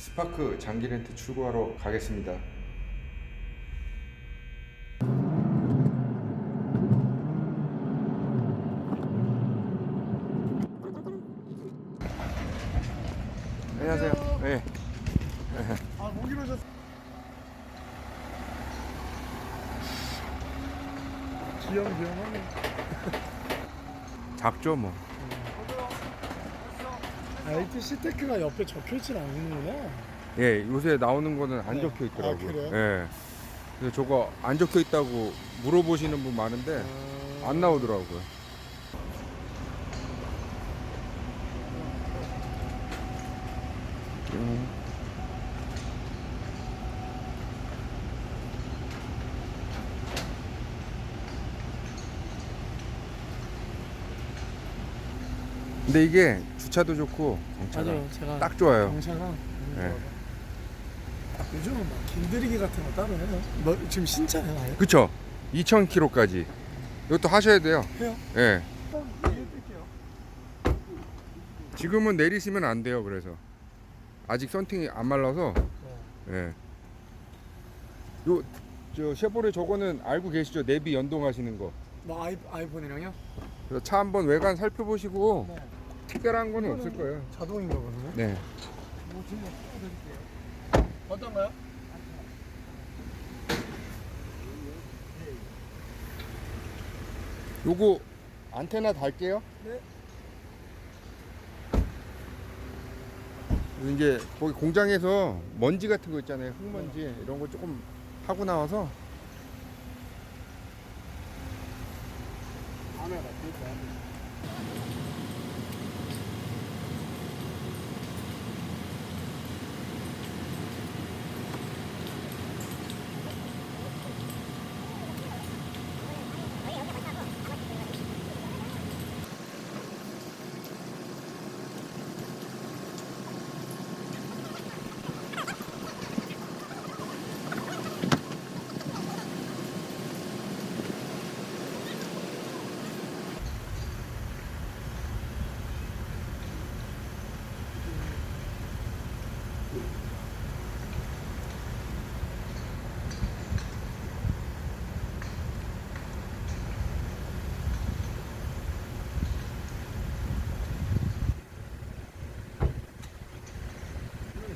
스파크 장기 렌트 출고하러 가겠습니다. 안녕하세요. 네. 아 모기로 졌어. 귀염 귀염하네. 작죠 뭐. 아 이때 시테크가 옆에 적혀있진 않는구나. 예, 요새 나오는 거는 안 네. 적혀 있더라고요. 아, 그래요? 예. 그래서 저거 안 적혀 있다고 물어보시는 분 많은데 아, 안 나오더라고요. 근데 이게 주차도 좋고 경차가. 제가 딱 좋아요. 경차가 네. 요즘은 막 길들이기 같은 거 따로 해요. 뭐 지금 신차예요 아예? 그쵸? 2,000km까지. 이것도 하셔야 돼요. 해요? 예. 뛸게요. 지금은 내리시면 안 돼요. 그래서 아직 썬팅이 안 말라서 네. 예. 요저 쉐보레 저거는 알고 계시죠? 내비 연동하시는 거. 뭐 아이 아이폰이랑요? 그래서 차 한번 외관 살펴보시고 네. 특별한 거는 없을 거예요. 자동인가 보네. 네. 뭐 지금 드릴게요. 어떤가요? 요거 안테나 달게요. 네. 이제 거기 공장에서 먼지 같은 거 있잖아요. 흙먼지 이런 거 조금 하고 나와서 안에 나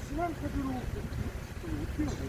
Снимаем копировку. Копировку.